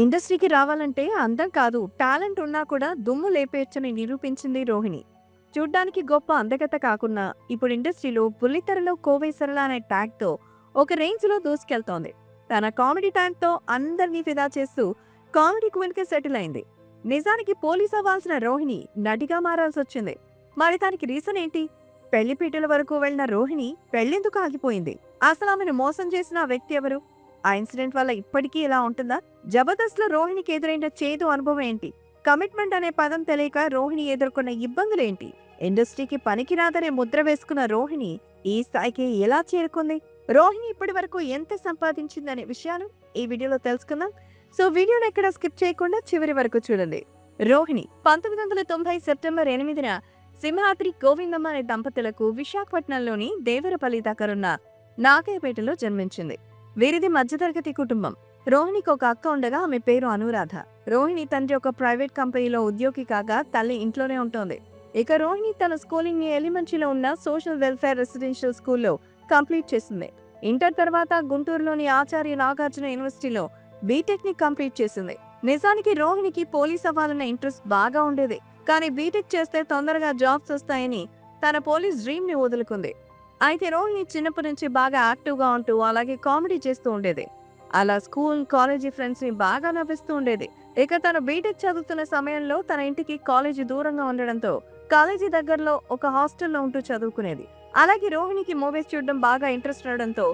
ఇండస్ట్రీకి రావాలంటే అందం కాదు. టాలెంట్ ఉన్నా కూడా దుమ్ము లేపేయచ్చని నిరూపించింది రోహిణి. చూడ్డానికి గొప్ప అందగత కాకుండా ఇప్పుడు ఇండస్ట్రీలో బుల్లితెరలో కోవై సరళ అనే ట్యాగ్తో ఒక రేంజ్లో దూసుకెళ్తోంది. తన కామెడీ ట్యాగ్తో అందరినీ ఫిదా చేస్తూ కామెడీ క్వీన్కి సెటిల్ అయింది. నిజానికి పోలీస్ అవ్వాల్సిన రోహిణి నటిగా మారాల్సి వచ్చింది మరి దానికి రీజన్ ఏంటి? పెళ్ళిపీటల వరకు వెళ్ళిన రోహిణి పెళ్ళెందుకు ఆగిపోయింది? అసలు ఆమెను మోసం చేసిన వ్యక్తి ఎవరు? ఆ ఇన్సిడెంట్ వల్ల ఇప్పటికీ ఇలా ఉంటుందా? జబర్దస్త్లో రోహిణికి ఎదురైన చేదు అనుభవం ఏంటి? కమిట్మెంట్ అనే పదం తెలియక రోహిణి ఎదుర్కొన్న ఇబ్బందులేంటి ఇండస్ట్రీకి పనికిరాదనే ముద్ర వేసుకున్న రోహిణి ఈ స్థాయికి ఎలా చేరుకుంది? రోహిణి ఇప్పటి వరకు ఎంత సంపాదించిందనే విషయాలు ఈ వీడియోలో తెలుసుకుందాం. సో వీడియోని ఎక్కడ స్కిప్ చేయకుండా చివరి వరకు చూడండి. రోహిణి పంతొమ్మిది వందల తొంభై సెప్టెంబర్ ఎనిమిదిన సింహాద్రి గోవిందమ్మ అనే దంపతులకు విశాఖపట్నంలోని దేవరపల్లి దగ్గరున్న నాగయ్యపేటలో జన్మించింది. వీరిది మధ్యతరగతి కుటుంబం. రోహిణికి ఒక అక్క ఉండగా ఆమె పేరు అనురాధ. రోహిణి తండ్రి ఒక ప్రైవేట్ కంపెనీలో ఉద్యోగి కాగా తల్లి ఇంట్లోనే ఉంటోంది. ఇక రోహిణి తన స్కూలింగ్ని ఎలిమెంటరీలో ఉన్న సోషల్ వెల్ఫేర్ రెసిడెన్షియల్ స్కూల్లో కంప్లీట్ చేసింది. ఇంటర్ తర్వాత గుంటూరులోని ఆచార్య నాగార్జున యూనివర్సిటీలో బీటెక్ని కంప్లీట్ చేసింది. నిజానికి రోహిణికి పోలీస్ అవ్వాలన్న ఇంట్రెస్ట్ బాగా ఉండేది. కానీ బీటెక్ చేస్తే తొందరగా జాబ్స్ వస్తాయని తన పోలీస్ డ్రీమ్ని వదులుకుంది. అయితే రోహిణి చిన్నప్పటి నుంచి బాగా యాక్టివ్గా ఉంటూ అలాగే కామెడీ చేస్తూ ఉండేది. అలా స్కూల్ కాలేజీ ఫ్రెండ్స్ని బాగా నవ్విస్తూ ఉండేది. ఇక తను బీటెక్ చదువుతున్న సమయంలో తన ఇంటికి కాలేజీ దూరంగా ఉండడంతో కాలేజీ దగ్గరలో ఒక హాస్టల్లో ఉంటూ చదువుకునేది. అలాగే రోహిణికి మూవీస్ చూడడం బాగా ఇంట్రెస్ట్ ఉండడంతో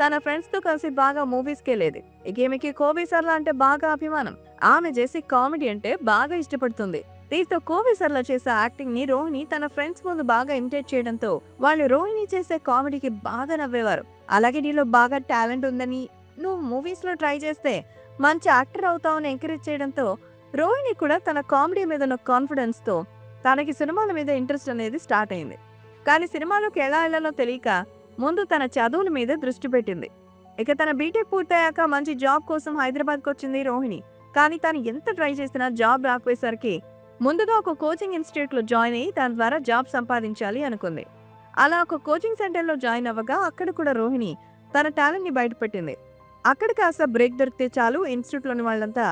తన ఫ్రెండ్స్తో కలిసి బాగా మూవీస్కి వెళ్ళేది. ఇక ఈమెకి కోబీ సర్లా అంటే బాగా అభిమానం. ఆమె చేసి కామెడీ అంటే బాగా ఇష్టపడుతుంది. దీంతో కోవి చేసే యాక్టింగ్ని రోహిణి తన ఫ్రెండ్స్ ముందు బాగా ఇమిటేట్ చేయడంతో వాళ్ళు రోహిణి చేసే కామెడీకి బాగా నవ్వేవారు. అలాగే నీలో బాగా టాలెంట్ ఉందని నువ్వు మూవీస్లో ట్రై చేస్తే మంచి యాక్టర్ అవుతావని ఎంకరేజ్ చేయడంతో రోహిణి కూడా తన కామెడీ మీద ఉన్న కాన్ఫిడెన్స్తో తనకి సినిమాల మీద ఇంట్రెస్ట్ అనేది స్టార్ట్ అయింది. కానీ సినిమాలోకి ఎలా వెళ్ళాలో తెలియక ముందు తన చదువుల మీద దృష్టి పెట్టింది. ఇక తన బీటెక్ పూర్తయ్యాక మంచి జాబ్ కోసం హైదరాబాద్కి వచ్చింది రోహిణి. కానీ తను ఎంత ట్రై చేసినా జాబ్ రాకపోయేసరికి ముందుగా ఒక కోచింగ్ ఇన్స్టిట్యూట్లో జాయిన్ అయ్యి దాని ద్వారా జాబ్ సంపాదించాలి అనుకుంది. అలా ఒక కోచింగ్ సెంటర్లో జాయిన్ అవ్వగా అక్కడ కూడా రోహిణి తన టాలెంట్ని బయటపెట్టింది. అక్కడ కాస్త బ్రేక్ దొరికితే చాలు ఇన్స్టిట్యూట్లోని వాళ్ళంతా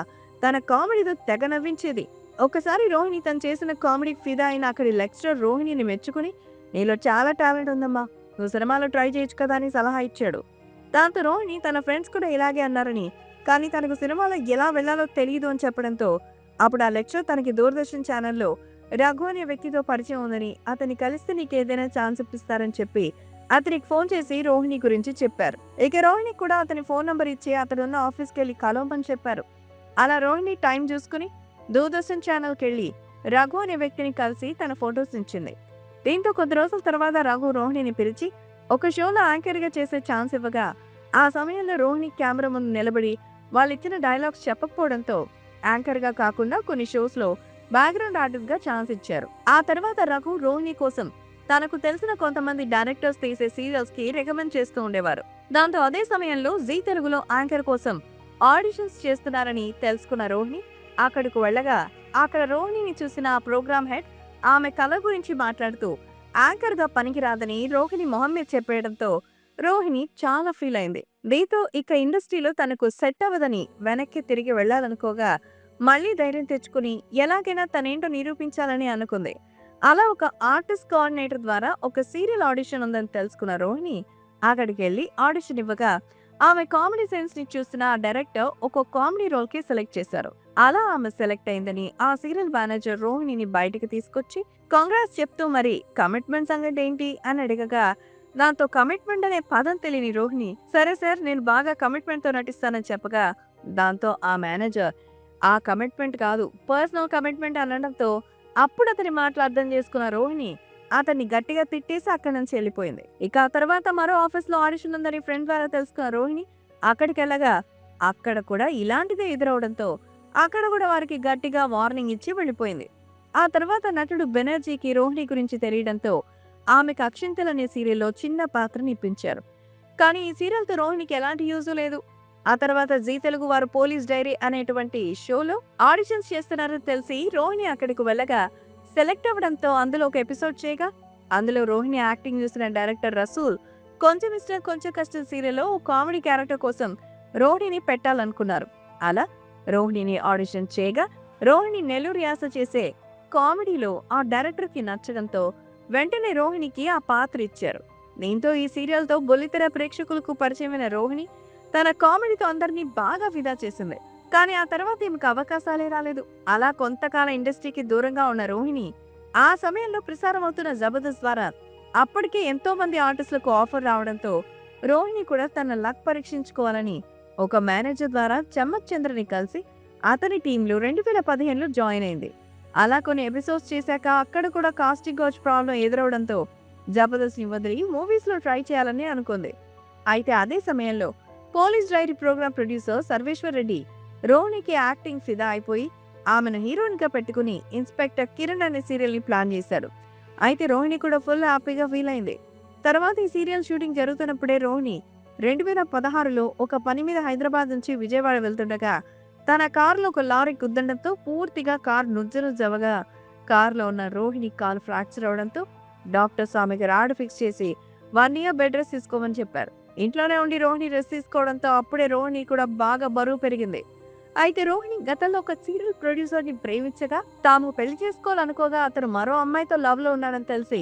తన కామెడీతో తెగ నవ్వించేది. ఒకసారి రోహిణి తను చేసిన కామెడీకి ఫిదా అయిన అక్కడి లెక్చరర్ రోహిణిని మెచ్చుకుని నీలో చాలా టాలెంట్ ఉందమ్మా నువ్వు సినిమాలో ట్రై చేయొచ్చు కదా అని సలహా ఇచ్చాడు. దాంతో రోహిణి తన ఫ్రెండ్స్ కూడా ఇలాగే అన్నారని కానీ తనకు సినిమాలో ఎలా వెళ్ళాలో తెలియదు అని చెప్పడంతో అప్పుడు ఆ లెక్చర్ తనకి దూరదర్శన్ ఛానల్లో రఘు అనే వ్యక్తితో పరిచయం ఉందని అతన్ని కలిస్తే నీకు ఏదైనా ఛాన్స్ ఇప్పిస్తారని చెప్పి అతనికి ఫోన్ చేసి రోహిణి గురించి చెప్పారు. ఇక రోహిణి కూడా అతని ఫోన్ నంబర్ ఇచ్చి అతడున్న ఆఫీస్కి వెళ్ళి కలవమని చెప్పారు. అలా రోహిణి టైం చూసుకుని దూరదర్శన్ ఛానల్కి వెళ్ళి రఘు అనే వ్యక్తిని కలిసి తన ఫొటోస్ ఇచ్చింది. దీంతో కొద్ది రోజుల తర్వాత రఘు రోహిణిని పిలిచి ఒక షోలో యాంకర్గా చేసే ఛాన్స్ ఇవ్వగా ఆ సమయంలో రోహిణి కెమెరా ముందు నిలబడి వాళ్ళు ఇచ్చిన డైలాగ్స్ చెప్పకపోవడంతో యాంకర్గా కాకుండా కొన్ని షోస్లో బ్యాక్గ్రౌండ్ ఆర్టిస్ట్గా ఛాన్స్ ఇచ్చారు. ఆ తర్వాత రఘు రోహిణి కోసం తనకు తెలిసిన కొంతమంది డైరెక్టర్స్ తీసే సీరియల్స్కి రికమెండ్ చేస్తూ ఉండేవారు. దాంతో అదే సమయంలో జీ తెలుగులో యాంకర్ కోసం ఆడిషన్స్ చేస్తున్నారని తెలుసుకున్న రోహిణి అక్కడికి వెళ్ళగా అక్కడ రోహిణిని చూసిన ఆ ప్రోగ్రామ్ హెడ్ ఆమె కళ గురించి మాట్లాడుతూ యాంకర్గా పనికిరాదని రోహిణి మొహమ్మద్ చెప్పేయడంతో రోహిణి చాలా ఫీల్ అయింది. దీంతో ఇక ఇండస్ట్రీలో తనకు సెట్ అవ్వదని వెనక్కి తిరిగి వెళ్ళాలనుకోగా మళ్ళీ ధైర్యం తెచ్చుకుని ఎలాగైనా తనేంటో నిరూపించాలని అనుకుంది. అలా ఒక ఆర్టిస్ట్ కోఆర్డినేటర్ ద్వారా ఒక సీరియల్ ఆడిషన్ ఉందని తెలుసుకున్న రోహిణి అక్కడికి వెళ్ళి ఆడిషన్ ఇవ్వగా ఆమె కామెడీ సెన్స్ని చూసిన ఆ డైరెక్టర్ ఒక కామెడీ రోల్కి సెలెక్ట్ చేశారు. అలా ఆమె సెలెక్ట్ అయిందని ఆ సీరియల్ మేనేజర్ రోహిణిని బయటికి తీసుకొచ్చి కాంగ్రెస్ చెప్తూ మరి కమిట్మెంట్ సంగతి ఏంటి అని అడగగా దాంతో కమిట్మెంట్ అనే పదం తెలియని రోహిణి సరే సార్ నేను బాగా కమిట్మెంట్తో నటిస్తానని చెప్పగా దాంతో ఆ మేనేజర్ ఆ కమిట్మెంట్ కాదు పర్సనల్ కమిట్మెంట్ అనడంతో అప్పుడు అతని మాటలు అర్థం చేసుకున్న రోహిణి అతన్ని గట్టిగా తిట్టేసి అక్కడి నుంచి వెళ్ళిపోయింది. ఇక ఆ తర్వాత మరో ఆఫీస్లో ఆడిషన్ ఉందని ఫ్రెండ్ ద్వారా తెలుసుకున్న రోహిణి అక్కడికి వెళ్ళగా అక్కడ కూడా ఇలాంటిదే ఎదురవడంతో అక్కడ కూడా వారికి గట్టిగా వార్నింగ్ ఇచ్చి వెళ్ళిపోయింది. ఆ తర్వాత నటుడు బెనర్జీకి రోహిణి గురించి తెలియడంతో ఆమెకు అక్షింతలు అనే సీరియల్లో చిన్న పాత్రని ఇప్పించారు కానీ ఈ సీరియల్తో రోహిణికి ఎలాంటి యూజ్ లేదు. ఆ తర్వాత జీ తెలుగు వారు పోలీస్ డైరీ అనేటువంటి షోలో ఆడిషన్స్ చేస్తున్నారని తెలిసి రోహిణి అక్కడికి వెళ్ళగా సెలెక్ట్ అవ్వడంతో అందులో ఒక ఎపిసోడ్ చేయగా అందులో రోహిణి యాక్టింగ్ చూసిన డైరెక్టర్ రసూల్ కొంచెం ఇష్టం కొంచెం కష్టం సీరియల్లో ఓ కామెడీ క్యారెక్టర్ కోసం రోహిణిని పెట్టాలనుకున్నారు. అలా రోహిణిని ఆడిషన్ చేయగా రోహిణి నెల్లూరు యాస చేసే కామెడీలో ఆ డైరెక్టర్కి నచ్చడంతో వెంటనే రోహిణికి ఆ పాత్ర ఇచ్చారు. దీంతో ఈ సీరియల్తో బొలితెర ప్రేక్షకులకు పరిచయమైన రోహిణి తన కామెడీతో అందరినీ బాగా ఫిదా చేసింది. కానీ ఆ తర్వాత ఈమెకు అవకాశాలే రాలేదు. అలా కొంతకాలం ఇండస్ట్రీకి దూరంగా ఉన్న రోహిణి ఆ సమయంలో ప్రసారం అవుతున్న జబర్దస్త్ ద్వారా అప్పటికే ఎంతో మంది ఆర్టిస్టులకు ఆఫర్ రావడంతో రోహిణి కూడా తన లక్ పరీక్షించుకోవాలని ఒక మేనేజర్ ద్వారా చమ్మక్ చంద్రని కలిసి అతని టీంలో రెండు వేల పదిహేనులో జాయిన్ అయింది. అలా కొన్ని ఎపిసోడ్స్ చేశాక అక్కడ కూడా కాస్టింగ్ కోచ్ ప్రాబ్లం ఎదురవడంతో జబర్దస్త్ని వదిలి మూవీస్లో ట్రై చేయాలని అనుకుంది. అయితే అదే సమయంలో police diary program producer Sarveshwar Reddy రోహిణికి acting ఫిదా అయిపోయి ఆమెను హీరోయిన్గా పెట్టుకుని ఇన్స్పెక్టర్ కిరణ్ అనే సీరియల్ని ప్లాన్ చేశాడు. అయితే రోహిణి కూడా ఫుల్ హ్యాపీగా ఫీల్ అయింది. తర్వాత ఈ సీరియల్ షూటింగ్ జరుగుతున్నప్పుడే రోహిణి రెండు వేల పదహారులో ఒక పని మీద హైదరాబాద్ నుంచి విజయవాడ వెళ్తుండగా తన కారులో ఒక లారీ గుద్దడంతో పూర్తిగా కారు నుజ్జు నుజ్జవగా కారులో ఉన్న రోహిణి కాలు ఫ్రాక్చర్ అవడంతో డాక్టర్స్ ఆమెకి రాడ్ ఫిక్స్ చేసి వన్ ఇయర్ బెడ్ రెస్ట్ తీసుకోమని చెప్పారు. ఇంట్లోనే ఉండి రోహిణి రెస్ట్ తీసుకోవడంతో అప్పుడే రోహిణి కూడా బాగా బరువు పెరిగింది. అయితే రోహిణి గతంలో ఒక సీరియల్ ప్రొడ్యూసర్ని ప్రేమించగా తాము పెళ్ళి చేసుకోవాలనుకోగా అతను మరో అమ్మాయితో లవ్లో ఉన్నాడని తెలిసి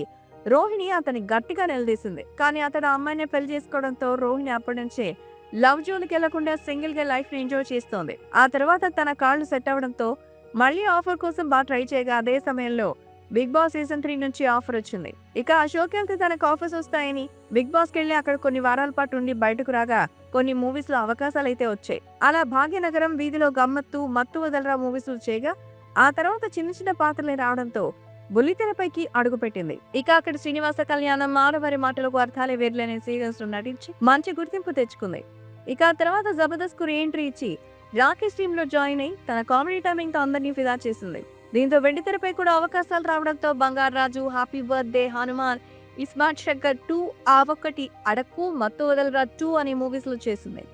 రోహిణి అతని గట్టిగా నిలదీసింది. కానీ అతడు అమ్మాయినే అమ్మాయిని పెళ్ళి చేసుకోవడంతో రోహిణి అప్పటి నుంచే లవ్ జోన్కి వెళ్ళకుండా సింగిల్గా లైఫ్ని ఎంజాయ్ చేస్తోంది. ఆ తర్వాత తన కాళ్ళు సెట్ అవడంతో మళ్ళీ ఆఫర్ కోసం బాగా ట్రై చేయగా అదే సమయంలో బిగ్ బాస్ సీజన్ త్రీ నుంచి ఆఫర్ వచ్చింది. ఇక అశోక్ వెళ్తే తనకు ఆఫర్స్ వస్తాయని బిగ్ బాస్ వెళ్ళి అక్కడ కొన్ని వారాల పాటు ఉండి బయటకు రాగా కొన్ని మూవీస్లో అవకాశాలు అయితే వచ్చాయి. అలా భాగ్యనగరం వీధిలో గమ్మత్తు మత్తు వదలరా మూవీస్ చేయగా ఆ తర్వాత చిన్న చిన్న పాత్రలే రావడంతో బుల్లితెరపైకి అడుగుపెట్టింది. ఇక అక్కడ శ్రీనివాస కళ్యాణం ఆడవారి మాటలకు అర్థాలే వేర్లనే సీరియల్స్ నటించి మంచి గుర్తింపు తెచ్చుకుంది. ఇక ఆ తర్వాత జబర్దస్త్కు ఎంట్రీ ఇచ్చి రాకేష్ టీమ్లో జాయిన్ అయి తన కామెడీ టైమింగ్తో అందరినీ ఫిదా చేసింది. దీంతో వెండితెరపై కూడా అవకాశాలు రావడంతో Bangaru Raju happy birthday Hanuman ismart Shankar two ఆ ఒక్కటి అడక్కు మత్తు వదలరా టూ అనే మూవీస్లో చేసింది.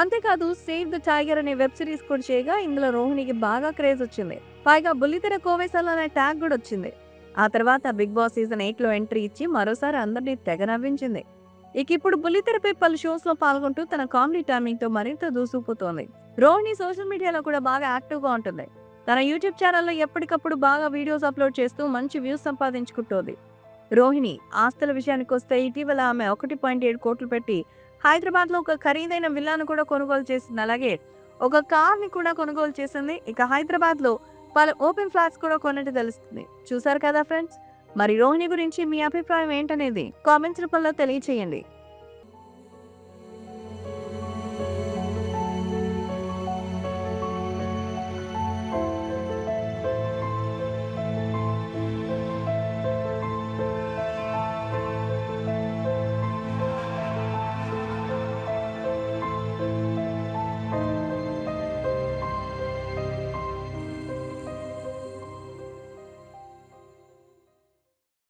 అంతేకాదు సేవ్ ద టైగర్ అనే వెబ్ సిరీస్ కూడా చేయగా ఇందులో రోహిణికి బాగా క్రేజ్ వచ్చింది. పైగా బుల్లితెర కోవేశాలు అనే ట్యాగ్ కూడా వచ్చింది. ఆ తర్వాత బిగ్ బాస్ సీజన్ ఎయిట్లో ఎంట్రీ ఇచ్చి మరోసారి అందరినీ తెగ నవ్వించింది. ఇక ఇప్పుడు బుల్లితెరపై పలు షోస్లో పాల్గొంటూ తన కామెడీ టైమింగ్తో మరింత దూసుకుపోతోంది. రోహిణి సోషల్ మీడియాలో కూడా బాగా యాక్టివ్గా ఉంటుంది. తన యూట్యూబ్ ఛానల్లో ఎప్పటికప్పుడు బాగా వీడియోస్ అప్లోడ్ చేస్తూ మంచి వ్యూస్ సంపాదించుకుంటోంది. రోహిణి ఆస్తుల విషయానికి వస్తే ఇటీవల ఆమె ఒకటి పాయింట్ ఏడు కోట్లు పెట్టి హైదరాబాద్లో ఒక ఖరీదైన విల్లాను కూడా కొనుగోలు చేసింది. అలాగే ఒక కార్ని కూడా కొనుగోలు చేసింది. ఇక హైదరాబాద్లో పలు ఓపెన్ ఫ్లాట్స్ కూడా కొన్నట్టు తెలుస్తుంది. చూసారు కదా ఫ్రెండ్స్ మరి రోహిణి గురించి మీ అభిప్రాయం ఏంటనేది కామెంట్స్ రూపంలో తెలియచేయండి.